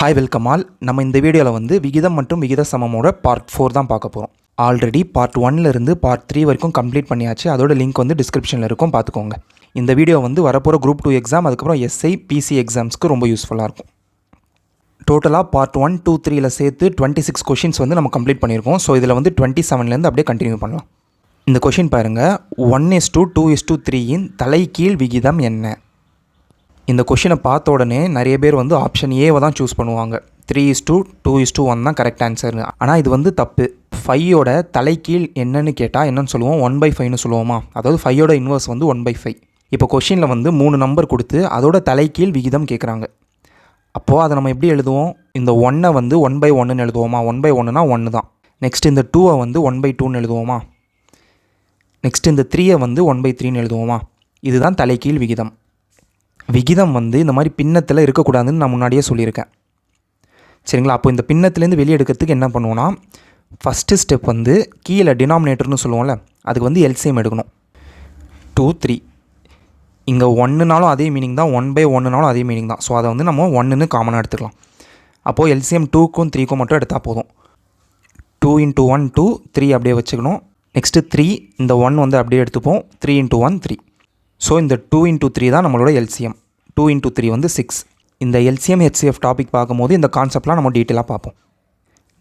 Hi welcome all நம்ம இந்த வீடியோவில் வந்து விகிதம் மற்றும் விகித சமமோட பார்ட் ஃபோர் தான் பார்க்க போகிறோம் ஆல்ரெடி பார்ட் ஒன்லேருந்து பார்ட் த்ரீ வரைக்கும் கம்ப்ளீட் பண்ணியாச்சு. அதோட லிங்க் வந்து டிஸ்கிரிப்ஷனில் இருக்கும். பார்த்துக்கோங்க. இந்த வீடியோ வந்து வரப்போகிற குரூப் டூ எக்ஸாம் அதுக்கப்புறம் எஸ்ஐ பிசி எக்ஸாம்ஸ்க்கு ரொம்ப யூஸ்ஃபுல்லாக இருக்கும். டோட்டலாக பார்ட் ஒன் டூ த்ரீல சேர்த்து டுவெண்ட்டி சிக்ஸ் கொஷின்ஸ் வந்து நம்ம கம்ப்ளீட் பண்ணியிருக்கோம். ஸோ இதில் வந்து டுவெண்ட்டி செவன்லேருந்து அப்படியே கண்டினியூ பண்ணலாம். இந்த கொஷின் பாருங்கள் one is to two is to த்ரீயின் தலைகீழ் விகிதம் என்ன? இந்த கொஷினை பார்த்த உடனே நிறைய பேர் வந்து ஆப்ஷன் ஏவை தான் சூஸ் பண்ணுவாங்க. Three is to two is to one தான் கரெக்ட் ஆன்சர்னு ஆனால் இது வந்து தப்பு. ஃபையோட தலைக்கீழ் என்னன்னு கேட்டால் என்னன்னு சொல்லுவோம்? ஒன் பை ஃபைவ்னு சொல்லுவோமா? அதாவது ஃபையோட இன்வர்ஸ் வந்து ஒன் பை ஃபைவ் இப்போ கொஷினில் வந்து மூணு நம்பர் கொடுத்து அதோட தலைக்கீழ் விகிதம் கேட்குறாங்க அப்போது அதை நம்ம எப்படி எழுதுவோம்? இந்த ஒன்னை வந்து ஒன் பை ஒன்றுன்னு எழுதுவோமா? ஒன் பை ஒன்றுனா ஒன்று தான். நெக்ஸ்ட் இந்த டூவை வந்து ஒன் பை டூன்னு எழுதுவோமா? நெக்ஸ்ட் இந்த த்ரீயை வந்து ஒன் பை த்ரீன்னு எழுதுவோமா? இதுதான் தலைக்கீழ் விகிதம். விகிதம் வந்து இந்த மாதிரி பின்னத்தில் இருக்கக்கூடாதுன்னு நான் முன்னாடியே சொல்லியிருக்கேன். சரிங்களா? அப்போ இந்த பின்னத்துலேருந்து வெளியே எடுக்கிறதுக்கு என்ன பண்ணுவோன்னா ஃபஸ்ட்டு ஸ்டெப் வந்து கீழே டினாமினேட்டர்னு சொல்லுவோம்ல அதுக்கு வந்து எல்சிஎம் எடுக்கணும். டூ த்ரீ இங்கே ஒன்றுனாலும் அதே மீனிங் தான் ஒன் பை ஒன்றுனாலும் அதே மீனிங் தான். ஸோ அதை வந்து நம்ம ஒன்றுன்னு காமனாக எடுத்துக்கலாம். அப்போது எல்சிஎம் டூக்கும் த்ரீக்கும் மட்டும் எடுத்தால் போதும். Two into one two three அப்படியே வச்சுக்கணும். நெக்ஸ்ட்டு த்ரீ இந்த ஒன் வந்து அப்படியே எடுத்துப்போம். Three into one three so இந்த டூ இன்ட்டு த்ரீ தான் நம்மளோட எல்சிஎம் டூ இன்ட்டு த்ரீ வந்து சிக்ஸ் இந்த எல்சிஎம் ஹெச்சிஎஃப் டாபிக் பார்க்கும்போது இந்த கான்செப்ட்லாம் நம்ம டீட்டெயிலாக பார்ப்போம்.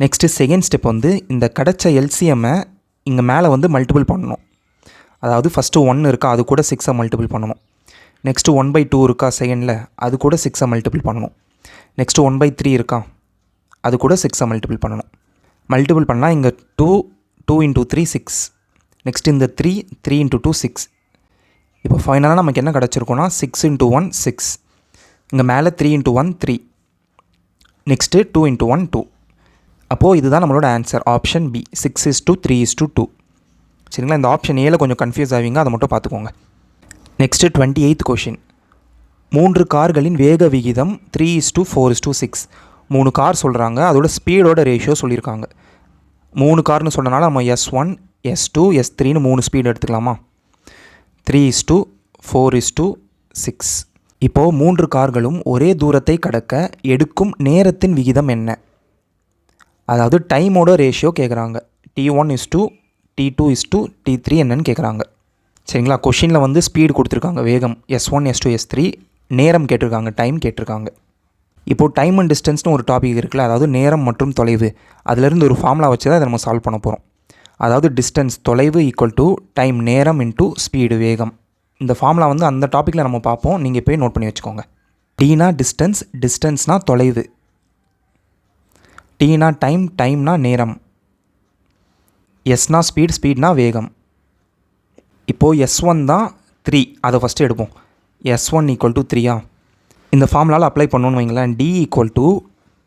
நெக்ஸ்ட்டு செகண்ட் ஸ்டெப் வந்து இந்த கிடச்ச எல்சிஎம்மை இங்கே மேலே வந்து மல்டிபிள் பண்ணணும். அதாவது ஃபஸ்ட்டு ஒன் இருக்கா அது கூட சிக்ஸை மல்டிபிள் பண்ணணும். நெக்ஸ்ட்டு ஒன் பை டூ இருக்கா செகண்டில் அது கூட சிக்ஸை மல்டிபிள் பண்ணணும். நெக்ஸ்ட்டு ஒன் பை த்ரீ இருக்கா அது கூட சிக்ஸை மல்டிபிள் பண்ணணும். மல்டிபிள் பண்ணால் இங்கே two two into three six next இந்த three three into two six இப்போ ஃபைனலாக நமக்கு என்ன கிடச்சிருக்கோன்னா சிக்ஸ் இன்ட்டு ஒன் சிக்ஸ் இங்கே மேலே three into one three next two into one two அப்போது இதுதான் நம்மளோட answer option B six is to three is to two சரிங்களா? இந்த ஆப்ஷன் ஏல கொஞ்சம் கன்ஃபியூஸ் ஆவீங்க அதை மட்டும் பார்த்துக்கோங்க. நெக்ஸ்ட்டு டுவெண்ட்டி எயித் கொஷின் மூன்று கார்களின் வேக விகிதம் three is to four is to six மூணு கார் சொல்கிறாங்க அதோட ஸ்பீடோட ரேஷியோ சொல்லியிருக்காங்க. மூணு கார்னு சொன்னனால நம்ம S one S two S த்ரீன்னு மூணு ஸ்பீடு எடுத்துக்கலாமா? Three is to four is to six இப்போது மூன்று கார்களும் ஒரே தூரத்தை கடக்க எடுக்கும் நேரத்தின் விகிதம் என்ன? அதாவது டைமோட ரேஷியோ கேட்குறாங்க T one is to T two is to T three என்னன்னு கேட்குறாங்க சரிங்களா? கொஷினில் வந்து ஸ்பீடு கொடுத்துருக்காங்க வேகம். S one S two S three நேரம் கேட்டிருக்காங்க டைம் கேட்டிருக்காங்க. இப்போது டைம் அண்ட் டிஸ்டன்ஸ்னு ஒரு டாபிக் இருக்குல்ல அதாவது நேரம் மற்றும் தொலைவு. அதிலிருந்து ஒரு ஃபார்முலா வச்சு தான் அதை நம்ம சால்வ் பண்ண போகிறோம் அதாவது டிஸ்டன்ஸ் தொலைவு ஈக்குவல் டு டைம் நேரம் இன்ட்டு ஸ்பீடு வேகம். இந்த ஃபார்முலா வந்து அந்த டாப்பிக்கில் நம்ம பார்ப்போம். நீங்கள் போய் நோட் பண்ணி வச்சுக்கோங்க. டீனா டிஸ்டன்ஸ் டிஸ்டன்ஸ்னால் தொலைவு. டீனா டைம் டைம்னா நேரம். எஸ்னா ஸ்பீட் ஸ்பீட்னா வேகம். இப்போது எஸ் ஒன் தான் த்ரீ அதை ஃபஸ்ட்டு எடுப்போம். எஸ் ஒன் ஈக்குவல் டு த்ரீயா இந்த ஃபார்முலாவில் அப்ளை பண்ணணும்னு வைங்களேன். T equal to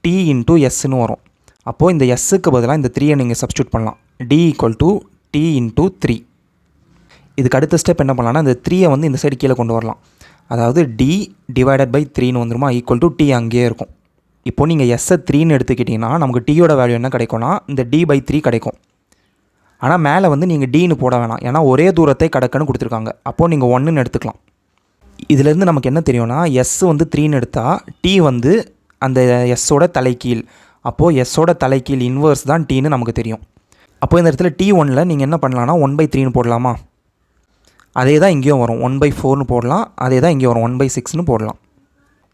T into எஸ்ன்னு வரும். அப்போது இந்த எஸ்ஸுக்கு பதிலாக இந்த த்ரீயை நீங்கள் சப்ஸ்டியூட் பண்ணலாம். T equal to T into three இதுக்கு அடுத்த ஸ்டெப் என்ன பண்ணலான்னா இந்த த்ரீயை வந்து இந்த சைடு கீழே கொண்டு வரலாம். அதாவது டி டிவைடட் பை த்ரீன்னு வந்துருமா? ஈக்குவல் டு டி அங்கேயே இருக்கும். இப்போ நீங்கள் எஸ்ஸை த்ரீன்னு எடுத்துக்கிட்டிங்கன்னா நமக்கு டீயோட வேல்யூ என்ன கிடைக்கும்னா இந்த டி பை த்ரீ கிடைக்கும். ஆனால் மேலே வந்து நீங்கள் டீன்னு போட வேணாம். ஏன்னா ஒரே தூரத்தை கடக்குன்னு கொடுத்துருக்காங்க. அப்போது நீங்கள் ஒன்றுன்னு எடுத்துக்கலாம். இதுலேருந்து நமக்கு என்ன தெரியும்னா எஸ் வந்து த்ரீன்னு எடுத்தால் டி வந்து அந்த எஸ்ஸோட தலைக்கீழ் அப்போது எஸ்ஸோட தலைக்கீழ் இன்வர்ஸ் தான் டீன்னு நமக்கு தெரியும். அப்போ இந்த இடத்துல டி ஒனில் நீங்கள் என்ன பண்ணலான்னா ஒன் பை த்ரீன்னு போடலாமா? அதே தான் இங்கேயும் வரும். ஒன் பை ஃபோர்னு போடலாம். அதே தான் இங்கே வரும். ஒன் பை சிக்ஸ்னு போடலாம்.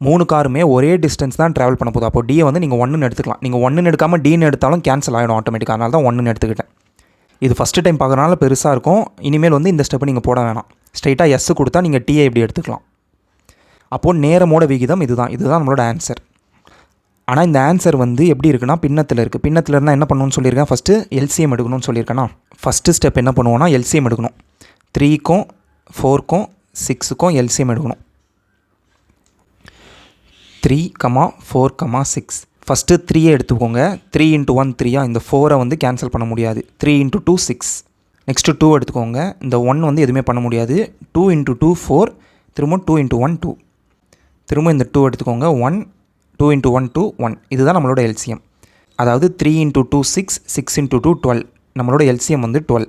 மூணு காருமே ஒரே டிஸ்டன்ஸ் தான் ட்ராவல் பண்ண போதும் அப்போ டியை வந்து நீங்கள் ஒன்றுன்னு எடுத்துக்கலாம். நீங்கள் ஒன்றுன்னு எடுக்காமல் டீன்னு எடுத்தாலும் கேன்சல் ஆகிடும் ஆட்டோமேட்டிக்காக அதனால தான் ஒன்றுன்னு எடுத்துக்கிட்டேன். இது ஃபஸ்ட்டு டைம் பார்க்குறனால பெருசாக இருக்கும். இனிமேல் வந்து இந்த ஸ்டெப்பை நீங்கள் போட வேணாம். ஸ்ட்ரைட்டாக எஸ் கொடுத்தா நீங்கள் டீயை இப்படி எடுத்துக்கலாம். அப்போது நேரமோட விகிதம் இதுதான். இதுதான் நம்மளோட ஆன்சர் ஆனால் இந்த ஆன்சர் வந்து எப்படி இருக்குன்னா பின்னத்தில் இருக்குது பின்னத்தில் இருந்தால் என்ன பண்ணணும்னு சொல்லியிருக்கேன். ஃபஸ்ட்டு எல்சிஎம் எடுக்கணும்னு சொல்லியிருக்கேன்னா ஃபஸ்ட்டு ஸ்டெப் என்ன பண்ணுவோன்னா எல்சிஎம் எடுக்கணும். த்ரீக்கும் ஃபோர்க்கும் சிக்ஸுக்கும் எல்சிஎம் எடுக்கணும். Three comma four comma six first த்ரீயே எடுத்துக்கோங்க. த்ரீ இன்ட்டு ஒன் த்ரீயா இந்த ஃபோரை வந்து கேன்சல் பண்ண முடியாது. Three into two six next two எடுத்துக்கோங்க. இந்த ஒன் வந்து எதுவுமே பண்ண முடியாது. டூ இன்ட்டு டூ ஃபோர் திரும்ப டூ இன்ட்டு ஒன் டூ திரும்ப இந்த டூ எடுத்துக்கோங்க. One two into one two one இதுதான் நம்மளோட எல்சிஎம் அதாவது three into two six six into two twelve நம்மளோட எல்சிஎம் வந்து டுவெல்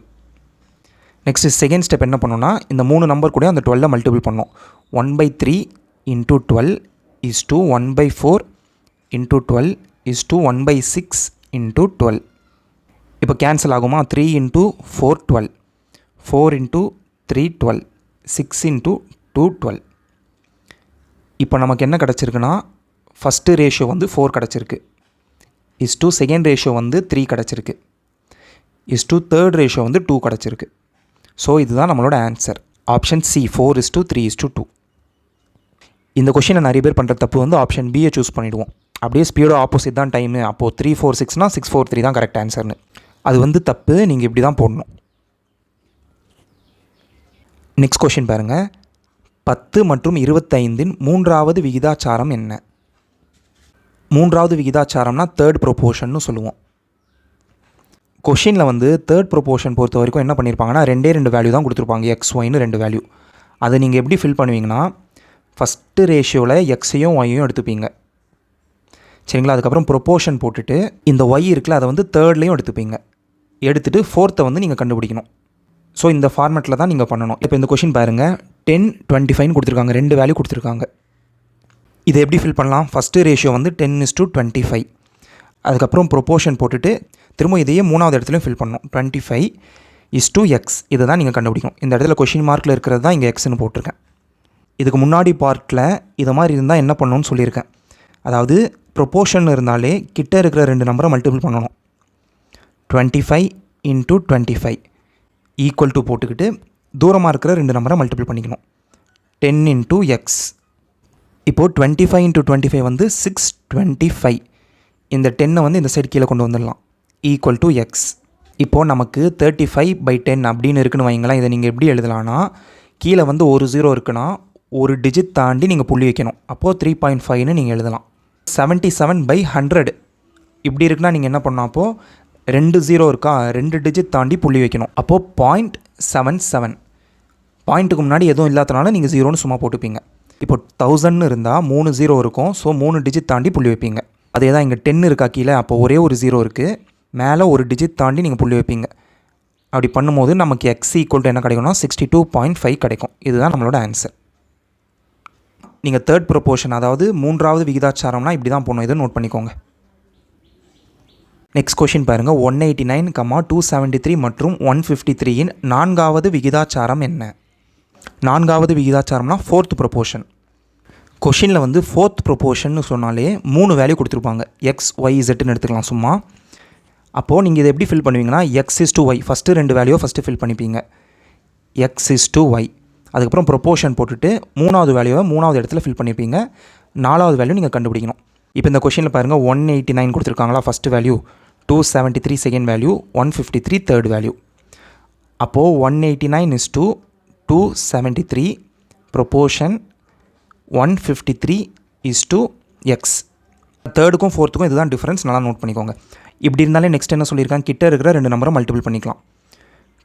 நெக்ஸ்ட்டு செகண்ட் ஸ்டெப் என்ன பண்ணோன்னா இந்த மூணு நம்பர் கூட அந்த டுவெல்ல மல்டிபிள் பண்ணோம். One by three into twelve is to one by four into twelve is to one by six into twelve இப்போ கேன்சல் ஆகுமா? Three into four twelve four into three twelve six into two twelve இப்போ நமக்கு என்ன கிடச்சிருக்குன்னா first ratio வந்து four கிடச்சிருக்கு. Is to second ratio வந்து three கிடச்சிருக்கு. இஸ் டூ தேர்ட் ரேஷியோ வந்து டூ கிடச்சிருக்கு. ஸோ இதுதான் நம்மளோட answer option C four is to three is to two இந்த கொஷினை நிறைய பேர் பண்ணுற தப்பு வந்து ஆப்ஷன் பியை சூஸ் பண்ணிவிடுவோம் அப்படியே ஸ்பீடோ ஆப்போசிட் தான் டைமு அப்போது த்ரீ ஃபோர் சிக்ஸ்னால் சிக்ஸ் ஃபோர் த்ரீ தான் கரெக்ட் ஆன்சர்னு அது வந்து தப்பு. நீங்கள் இப்படி தான் போடணும். நெக்ஸ்ட் கொஷின் பாருங்கள் பத்து மற்றும் இருபத்தைந்தின் மூன்றாவது விகிதாச்சாரம் என்ன? மூன்றாவது விகிதாச்சாரம்னா தேர்ட் ப்ரொபோர்ஷன்னு சொல்லுவோம். கொஷினில் வந்து தேர்ட் ப்ரொபோஷன் பொறுத்த வரைக்கும் என்ன பண்ணியிருப்பாங்கன்னா ரெண்டே ரெண்டு வேல்யூ தான் கொடுத்துருப்பாங்க. எக்ஸ் ஒய்னு ரெண்டு வேல்யூ அதை நீங்கள் எப்படி ஃபில் பண்ணுவீங்கன்னா ஃபஸ்ட்டு ரேஷியோவில் எக்ஸையும் ஒய்யும் எடுத்துப்பீங்க. சரிங்களா? அதுக்கப்புறம் ப்ரொப்போர்ஷன் போட்டுட்டு இந்த ஒய் இருக்குல்ல அதை வந்து தேர்ட்லேயும் எடுத்துப்பீங்க. எடுத்துகிட்டு ஃபோர்த்தை வந்து நீங்கள் கண்டுபிடிக்கணும். ஸோ இந்த ஃபார்மேட்டில் தான் நீங்கள் பண்ணணும். இப்போ இந்த கொஷின் பாருங்கள் டென் டுவெண்ட்டி ஃபைன் கொடுத்துருக்காங்க. ரெண்டு வேல்யூ கொடுத்துருக்காங்க. இதை எப்படி ஃபில் பண்ணலாம்? ஃபஸ்ட்டு ரேஷியோ வந்து ten is to twenty five அதுக்கப்புறம் ப்ரொப்போர்ஷன் போட்டுட்டு திரும்ப இதையே மூணாவது இடத்துலையும் ஃபில் பண்ணணும். Twenty five is to X இதை தான் நீங்கள் கண்டுபிடிக்கும் இந்த இடத்துல கொஷின் மார்க்கில் இருக்கிறது தான் இங்கே எக்ஸ்னு போட்டிருக்கேன். இதுக்கு முன்னாடி பார்ட்டில் இதை மாதிரி இருந்தால் என்ன பண்ணணும்னு சொல்லியிருக்கேன். அதாவது ப்ரொப்போர்ஷன் இருந்தாலே கிட்ட இருக்கிற ரெண்டு நம்பரை மல்டிபிள் பண்ணணும். Twenty five into twenty five equal to போட்டுக்கிட்டு தூரமாக இருக்கிற ரெண்டு நம்பரை மல்டிபிள் பண்ணிக்கணும். டென் இன்ட்டு எக்ஸ் இப்போது twenty five into twenty five வந்து சிக்ஸ் டுவெண்ட்டி ஃபைவ் இந்த டென்னை வந்து இந்த சைடு கீழே கொண்டு வந்துடலாம். ஈக்குவல் டு எக்ஸ் இப்போது நமக்கு தேர்ட்டி ஃபைவ் பை டென் அப்படின்னு இருக்குன்னு வைங்களேன் இதை நீங்கள் எப்படி எழுதலாம்னா கீழே வந்து ஒரு ஜீரோ இருக்குன்னா ஒரு டிஜிட் தாண்டி நீங்கள் புள்ளி வைக்கணும். அப்போது த்ரீ பாயிண்ட் ஃபைவ்னு நீங்கள் எழுதலாம். செவன்ட்டி செவன் பை ஹண்ட்ரட் இப்படி இருக்குன்னா நீங்கள் என்ன பண்ணணும் அப்போது ரெண்டு ஜீரோ இருக்கா ரெண்டு டிஜிட் தாண்டி புள்ளி வைக்கணும். அப்போது பாயிண்ட் செவன் செவன் பாயிண்ட்டுக்கு முன்னாடி எதுவும் இல்லாதனால நீங்கள் ஜீரோன்னு சும்மா போட்டுப்பீங்க. இப்போ தௌசண்ட்னு இருந்தால் மூணு ஜீரோ இருக்கும். ஸோ மூணு டிஜிட் தாண்டி புள்ளி வைப்பீங்க. அதே தான் இங்கே டென் இருக்கா கீழே அப்போ ஒரே ஒரு ஜீரோ இருக்குது மேலே ஒரு டிஜிட் தாண்டி நீங்கள் புள்ளி வைப்பீங்க. அப்படி பண்ணும்போது நமக்கு எக்ஸ் ஈக்குவல் டு என்ன கிடைக்கும்னா சிக்ஸ்டி டூ பாயிண்ட் ஃபைவ் கிடைக்கும். இதுதான் நம்மளோட ஆன்சர் நீங்கள் தேர்ட் ப்ரொப்போர்ஷன் அதாவது மூன்றாவது விகிதாச்சாரம்னா இப்படி தான் போகணும் இதை நோட் பண்ணிக்கோங்க. நெக்ஸ்ட் கொஷின் பாருங்கள் one eighty nine comma two seventy three மற்றும் ஒன் ஃபிஃப்டி த்ரீயின் நான்காவது விகிதாச்சாரம் என்ன? நான்காவது விகிதாச்சாரம்னா ஃபோர்த் ப்ரொப்போர்ஷன் கொஷினில் வந்து ஃபோர்த் ப்ரொப்போர்ஷன் சொன்னாலே மூணு வேல்யூ கொடுத்துருப்பாங்க. எக்ஸ் ஒய் இசட்டுன்னு எடுத்துக்கலாம் சும்மா. அப்போது நீங்கள் இதை எப்படி fill பண்ணுவீங்கன்னா X is to Y first ரெண்டு வேல்யூவை ஃபஸ்ட்டு ஃபில் பண்ணிப்பீங்க. எக்ஸ் இஸ் டு ஒய் அதுக்கப்புறம் ப்ரொப்போர்ஷன் போட்டுட்டு மூணாவது வேல்யூவை மூணாவது இடத்துல ஃபில் பண்ணியிருப்பீங்க நாலாவது வேல்யூ நீங்கள் கண்டுபிடிக்கணும். இப்போ இந்த கொஷினில் பாருங்கள் ஒன் எயிட்டி நைன் கொடுத்துருக்காங்களா first value two seventy three second value one fifty three third value அப்போது one eighty nine is to two seventy three proportion one fifty three is to X தேர்டுக்கும் ஃபோர்த்துக்கும் இதுதான் டிஃப்ரென்ஸ் நல்லா note பண்ணிக்கோங்க. இப்படி இருந்தாலே next என்ன சொல்லியிருக்காங்க? கிட்ட இருக்கிற ரெண்டு நம்பரை மல்டிபிள் பண்ணிக்கலாம்.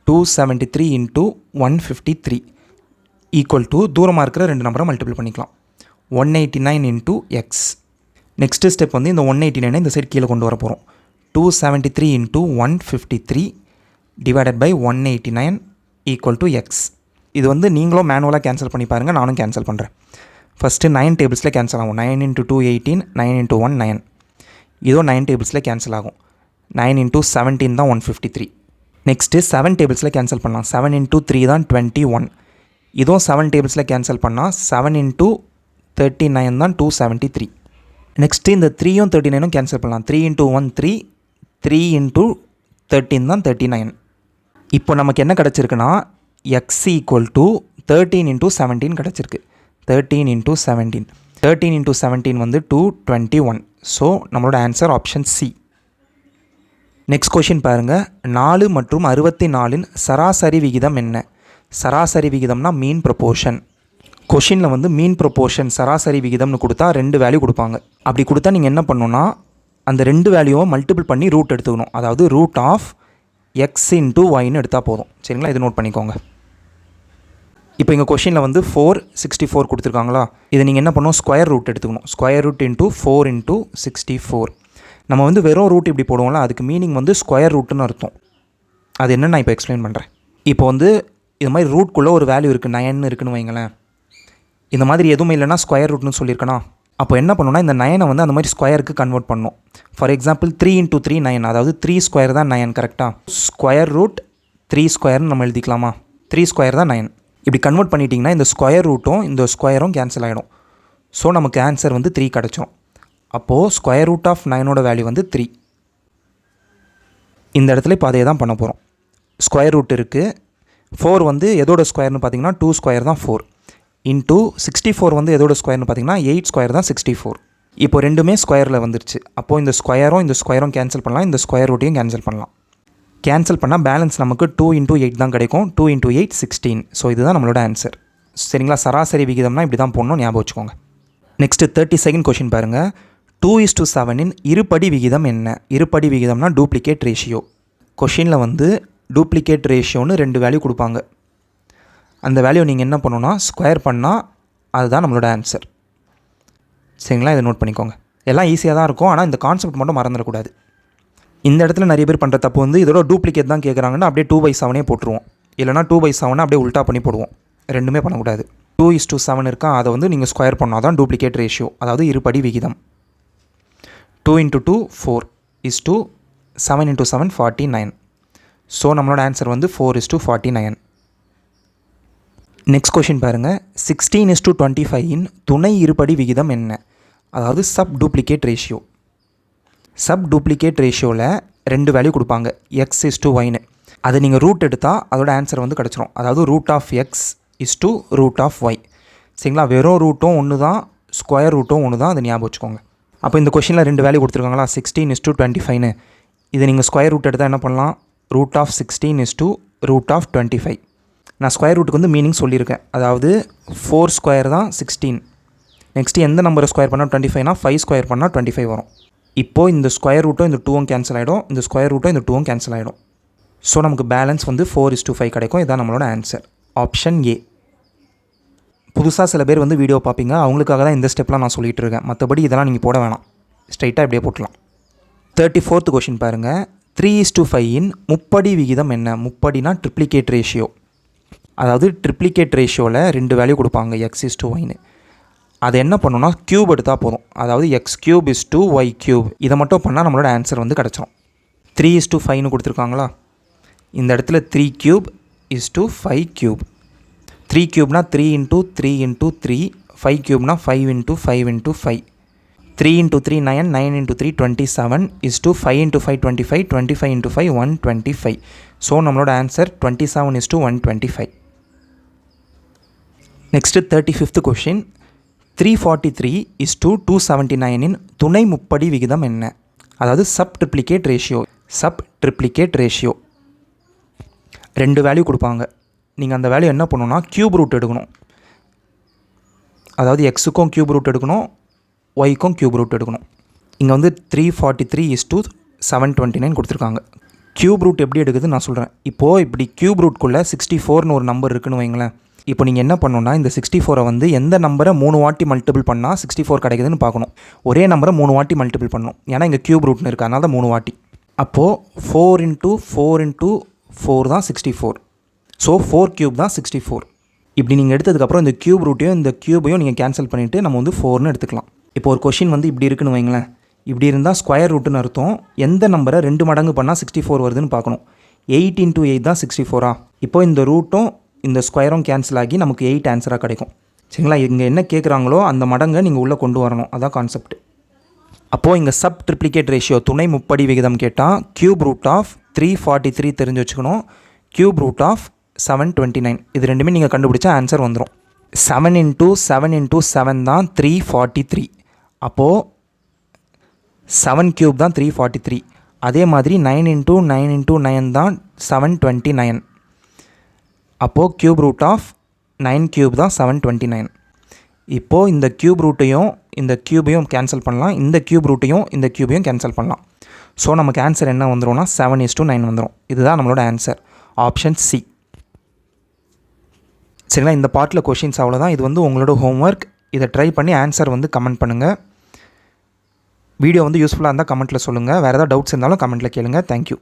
Two seventy three into one fifty three equal to தூரமாக இருக்கிற ரெண்டு நம்பரை மல்டிபிள் பண்ணிக்கலாம். One eighty nine into X next step வந்து இந்த ஒன் எயிட்டி நைனை இந்த சைடு கீழே கொண்டு வர போகிறோம் two seventy three into one fifty three divided by one eighty nine equal to X இது வந்து நீங்களும் மேனுவலாக கேன்சல் பண்ணி பாருங்கள் நானும் கேன்சல் பண்ணுறேன் ஃபஸ்ட்டு நைன் டேபிள்ஸில் கேன்சல் ஆகும். Nine into two eighteen nine into one nine இதோ நைன் டேபிள்ஸில் கேன்சல் ஆகும். நைன் இன்ட்டு செவன்டீன் தான் one fifty three next seven டேபிள்ஸில் cancel பண்ணலாம். செவன் இன்ட்டு த்ரீ தான் டுவெண்ட்டி ஒன் இதுவும் செவன் டேபிள்ஸில் கேன்சல் பண்ணால் செவன் இன்ட்டு தேர்ட்டி நைன் தான் டூ செவன்ட்டி த்ரீ நெக்ஸ்ட்டு இந்த த்ரீயும் தேர்ட்டி நைனும் கேன்சல் பண்ணலாம். Three into one three three into thirteen தான் தேர்ட்டி நைன் இப்போ நமக்கு என்ன கிடச்சிருக்குன்னா X equal to thirteen into seventeen கிடச்சிருக்கு. Thirteen into seventeen thirteen into seventeen வந்து டூ டுவெண்ட்டி ஒன் ஸோ நம்மளோட answer option C next question பாருங்கள் நாலு மற்றும் அறுபத்தி நாலின் சராசரி விகிதம் என்ன? சராசரி விகிதம்னா மீன் ப்ரொப்போர்ஷன் கொஷினில் வந்து மீன் ப்ரொப்போர்ஷன் சராசரி விகிதம்னு கொடுத்தா ரெண்டு வேல்யூ கொடுப்பாங்க. அப்படி கொடுத்தா நீங்கள் என்ன பண்ணணும்னா அந்த ரெண்டு வேல்யூவை மல்டிபிள் பண்ணி ரூட் எடுத்துக்கணும். அதாவது ரூட் ஆஃப் எக்ஸ் இன்ட்டு ஒய்னு எடுத்தால் போதும். சரிங்களா? இது நோட் பண்ணிக்கோங்க. இப்போ இங்கே கொஷினில் வந்து ஃபோர் சிக்ஸ்டி ஃபோர் கொடுத்துருக்காங்களா? இதை நீங்கள் என்ன பண்ணணும்? ஸ்கொயர் ரூட் எடுத்துக்கணும். Square root into four into sixty four நம்ம வந்து வெறும் ரூட் இப்படி போடுவோம்ல அதுக்கு மீனிங் வந்து ஸ்கொயர் ரூட்டுன்னு அர்த்தம். அது என்னன்னு நான் இப்போ எக்ஸ்பிளைன் பண்ணுறேன் இப்போ வந்து இது மாதிரி ரூட்குள்ளே ஒரு வேல்யூ இருக்குது நயன் இருக்குன்னு வைங்களேன். இந்த மாதிரி எதுவுமே இல்லைன்னா ஸ்கொயர் ரூட்னு சொல்லியிருக்கேனா? அப்போ என்ன பண்ணுன்னா இந்த நயனை வந்து அந்த மாதிரி ஸ்கொயருக்கு கன்வெர்ட் பண்ணணும். For example three into three nine அதாவது த்ரீ ஸ்கொயர் தான் நயன் கரெக்டாக ஸ்கொயர் ரூட் த்ரீ ஸ்கொயர்னு நம்ம எழுதிக்கலாமா? த்ரீ ஸ்கொயர் தான் நயன் இப்படி கன்வெர்ட் பண்ணிட்டீங்கன்னா இந்த ஸ்கொயர் ரூட்டும் இந்த ஸ்கொயரும் கேன்சல் ஆகிடும் ஸோ நமக்கு ஆன்சர் வந்து த்ரீ கிடச்சிரும். அப்போது ஸ்கொயர் ரூட் ஆஃப் நைனோட வேல்யூ வந்து த்ரீ இந்த இடத்துல இப்போ அதே தான் பண்ண போகிறோம் ஸ்கொயர் ரூட் இருக்குது ஃபோர் வந்து எதோட ஸ்கொயர்னு பார்த்தீங்கன்னா டூ ஸ்கொயர் தான் ஃபோர் இன்டூ சிக்ஸ்டி ஃபோர் வந்து எதோட ஸ்கொயர்னு பார்த்தீங்கன்னா எயிட் ஸ்கொயர் தான் சிக்ஸ்டி ஃபோர் இப்போ ரெண்டுமே ஸ்கொயரில் வந்துருச்சு. அப்போது இந்த ஸ்கொயரும் இந்த ஸ்கொயரும் கேன்சல் பண்ணலாம். இந்த ஸ்கொயர் ரூட்டையும் கேன்சல் பண்ணலாம். கேன்சல் பண்ணால் பேலன்ஸ் நமக்கு டூ இன்டூ எயிட் தான் கிடைக்கும். Two into eight sixteen so இதுதான் நம்மளோட ஆன்சர் சரிங்களா? சராசரி விகிதம்னா இப்படி தான் போடணும். ஞாபகம் வச்சுக்கோங்க. நெக்ஸ்ட்டு தேர்ட்டி செகண்ட் கொஷின் பாருங்கள் டூ இஸ் டூ செவனின் இருபடி விகிதம் என்ன? இருபடி விகிதம்னா டூப்ளிகேட் ரேஷியோ கொஷினில் வந்து டூப்ளிகேட் ரேஷியோன்னு ரெண்டு வேல்யூ கொடுப்பாங்க. அந்த வேல்யூ நீங்கள் என்ன பண்ணணும்னா ஸ்கொயர் பண்ணால் அதுதான் நம்மளோட ஆன்சர் சரிங்களா? இதை நோட் பண்ணிக்கோங்க. எல்லாம் ஈஸியாக தான் இருக்கும். ஆனால் இந்த கான்செப்ட் மட்டும் மறந்துடக்கூடாது. இந்த இடத்துல நிறைய பேர் பண்ணுற தப்பு வந்து இதோட டூப்ளிகேட் தான் கேட்குறாங்கன்னா அப்படியே டூ பை செவனே போட்டுருவோம். இல்லைனா டூ பை செவனை அப்படியே உல்ட்டா பண்ணி போடுவோம். ரெண்டுமே பண்ணக்கூடாது. டூ இஸ் டூ செவன் இருக்கா அதை வந்து நீங்கள் ஸ்கொயர் பண்ணால் தான் டூப்ளிகேட் ரேஷியோ அதாவது இருபடி விகிதம். Two into two four is to seven into seven forty nine so நம்மளோட ஆன்சர் வந்து four is to forty nine next question பாருங்கள் சிக்ஸ்டீன் இஸ் டூ டுவெண்ட்டி இன் துணை இருபடி விகிதம் என்ன? அதாவது sub duplicate ratio sub duplicate ரேஷியோவில் ரெண்டு வேல்யூ கொடுப்பாங்க. எக்ஸ் இஸ் டு ஒய்னு அதை நீங்கள் ரூட் எடுத்தால் அதோட ஆன்சர் வந்து கிடச்சிரும். அதாவது root of x is to root of y சரிங்களா? வெறும் ரூட்டும் ஒன்று தான் ஸ்கொயர் ரூட்டும் ஒன்று தான் அதை ஞாபகம் வச்சுக்கோங்க. அப்போ இந்த கொஷினில் ரெண்டு வேல்யூ கொடுத்துருக்காங்களா? சிக்ஸ்டீன் இஸ் டு டுவெண்ட்டி ஃபைவ்னு இதை நீங்கள் ஸ்கொயர் ரூட் எடுத்தால் என்ன பண்ணலாம்? Root of sixteen is to root of twenty five நான் ஸ்கொயர் ரூட்டுக்கு வந்து மீனிங் சொல்லியிருக்கேன். அதாவது ஃபோர் ஸ்கொயர் தான் சிக்ஸ்டீன் நெக்ஸ்ட்டு எந்த நம்பரை ஸ்கொயர் பண்ணால் டுவெண்ட்டி ஃபைவ்னா ஃபைவ் ஸ்கொயர் பண்ணால் டுவெண்ட்டி ஃபைவ் வரும். இப்போது இந்த ஸ்கொயர் ரூட்டும் இந்த டூவும் கேன்சல் ஆகிடும் இந்த ஸ்கொயர் ரூட்டும் இந்த டூவும் கேன்சல் ஆகிடும் ஸோ நமக்கு பேலன்ஸ் வந்து ஃபோர் இஸ் டூ ஃபைவ் கிடைக்கும். இதான் நம்மளோட ஆன்சர் ஆப்ஷன் ஏ புதுசாக சில பேர் வந்து வீடியோ பார்ப்பீங்க. அவங்களுக்காக தான் இந்த ஸ்டெப்லாம் நான் சொல்லிகிட்டு இருக்கேன். மற்றபடி இதெல்லாம் நீங்கள் போட வேணாம். ஸ்ட்ரைட்டாக இப்படியே போட்டலாம் தேர்ட்டி ஃபோர்த் கொஷின் பாருங்கள் த்ரீ இஸ் டூ ஃபைவின் முப்படி விகிதம் என்ன? முப்படினா ட்ரிப்ளிகேட் ரேஷியோ அதாவது ட்ரிப்ளிகேட் ரேஷியோவில் ரெண்டு வேல்யூ கொடுப்பாங்க. எக்ஸ் இஸ் டூ ஒய்னு அது என்ன பண்ணணும்னா க்யூப் எடுத்தால் போதும். அதாவது x cube is to y cube இதை மட்டும் பண்ணால் நம்மளோட ஆன்சர் வந்து கிடச்சிரும். த்ரீ இஸ் டூ ஃபைவ்னு கொடுத்துருக்காங்களா? இந்த இடத்துல three cube is to five cube three க்யூப்னா three into three into three five க்யூப்னா five into five into five three into three nine nine into three twenty seven is to five into five twenty five twenty five into five one twenty five so நம்மளோட answer twenty seven is to one twenty five next thirty fifth question three forty three is to two seventy நைனின் துணை முப்படி விகிதம் என்ன? அதாவது sub triplicate ratio sub triplicate ratio ரெண்டு value கொடுப்பாங்க. நீங்கள் அந்த வேல்யூ என்ன பண்ணணும்னா க்யூப் ரூட் எடுக்கணும். அதாவது எக்ஸுக்கும் க்யூப் ரூட் எடுக்கணும் ஒய்க்கும் க்யூப் ரூட் எடுக்கணும். இங்கே வந்து three forty three is to seven twenty nine கொடுத்துருக்காங்க. க்யூப் ரூட் எப்படி எடுக்குதுன்னு நான் சொல்கிறேன் இப்போது இப்படி க்யூப் ரூட்குள்ளே சிக்ஸ்டி ஃபோர்னு ஒரு நம்பர் இருக்குன்னு வைங்களேன். இப்போ நீங்கள் என்ன பண்ணணும்னா இந்த சிக்ஸ்டி ஃபோரை வந்து எந்த நம்பரை மூணு வாட்டி மல்டிபிள் பண்ணால் சிக்ஸ்டி ஃபோர் கிடைக்குதுன்னு பார்க்கணும். ஒரே நம்பரை மூணு வாட்டி மல்டிபிள் பண்ணணும். ஏன்னா இங்கே க்யூப் ரூட்னு இருக்குது அதனால மூணு வாட்டி. அப்போது four into four into four தான் sixty four so four cube தான் சிக்ஸ்டி ஃபோர் இப்படி நீங்கள் எடுத்ததுக்கப்புறம் இந்த க்யூப் ரூட்டையும் இந்த க்யூபையும் நீங்கள் கேன்சல் பண்ணிவிட்டு நம்ம வந்து ஃபோர்னு எடுத்துக்கலாம். இப்போ ஒரு கொஷின் வந்து இப்படி இருக்குன்னு வைங்களேன். இப்படி இருந்தால் ஸ்கொயர் ரூட்டுன்னு அர்த்தம் எந்த நம்பரை ரெண்டு மடங்கு பண்ணால் சிக்ஸ்டி ஃபோர் வருதுன்னு பார்க்கணும். எயிட் இன்ட்டு எயிட் தான் சிக்ஸ்டி ஃபோரா இப்போ இந்த ரூட்டும் இந்த ஸ்கொயரும் கேன்சல் ஆகி நமக்கு எயிட் ஆன்சராக கிடைக்கும். சரிங்களா? இங்கே என்ன கேட்குறாங்களோ அந்த மடங்கை நீங்கள் உள்ளே கொண்டு வரணும். அதான் கான்செப்ட் அப்போது இங்கே சப் ட்ரிப்ளிகேட் ரேஷியோ துணை முப்படி விகிதம் கேட்டால் cube root of three forty three தெரிஞ்சு வச்சுக்கணும். Cube root of seven twenty nine இது ரெண்டுமே நீங்கள் கண்டுபிடிச்சா ஆன்சர் வந்துடும் seven into seven into seven தான் த்ரீ ஃபார்ட்டி த்ரீ அப்போது செவன் க்யூப் தான் த்ரீ ஃபார்ட்டி த்ரீ அதே மாதிரி nine into nine into nine தான் செவன் டுவெண்ட்டி நைன் அப்போது cube root of nine cube தான் செவன் டுவெண்ட்டி நைன் இப்போது இந்த க்யூப் ரூட்டையும் இந்த க்யூபையும் கேன்சல் பண்ணலாம். இந்த க்யூப் ரூட்டையும் இந்த க்யூபையும் கேன்சல் பண்ணலாம். ஸோ நமக்கு ஆன்சர் என்ன வந்துடும்னா செவன் இஸ் டூ நைன் வந்துடும் இதுதான் நம்மளோட ஆன்சர் ஆப்ஷன் சி சரிங்களா? இந்த பார்ட்டில் கொஷின்ஸ் அவ்வளோதான் இது வந்து உங்களோட ஹோம்ஒர்க் இதை ட்ரை பண்ணி ஆன்சர் வந்து கமெண்ட் பண்ணுங்கள் வீடியோ வந்து யூஸ்ஃபுல்லாக இருந்தால் கமெண்ட்டில் சொல்லுங்கள் வேறு ஏதாவது டவுட்ஸ் இருந்தாலும் கமெண்ட்டில் கேளுங்கள் தேங்க்யூ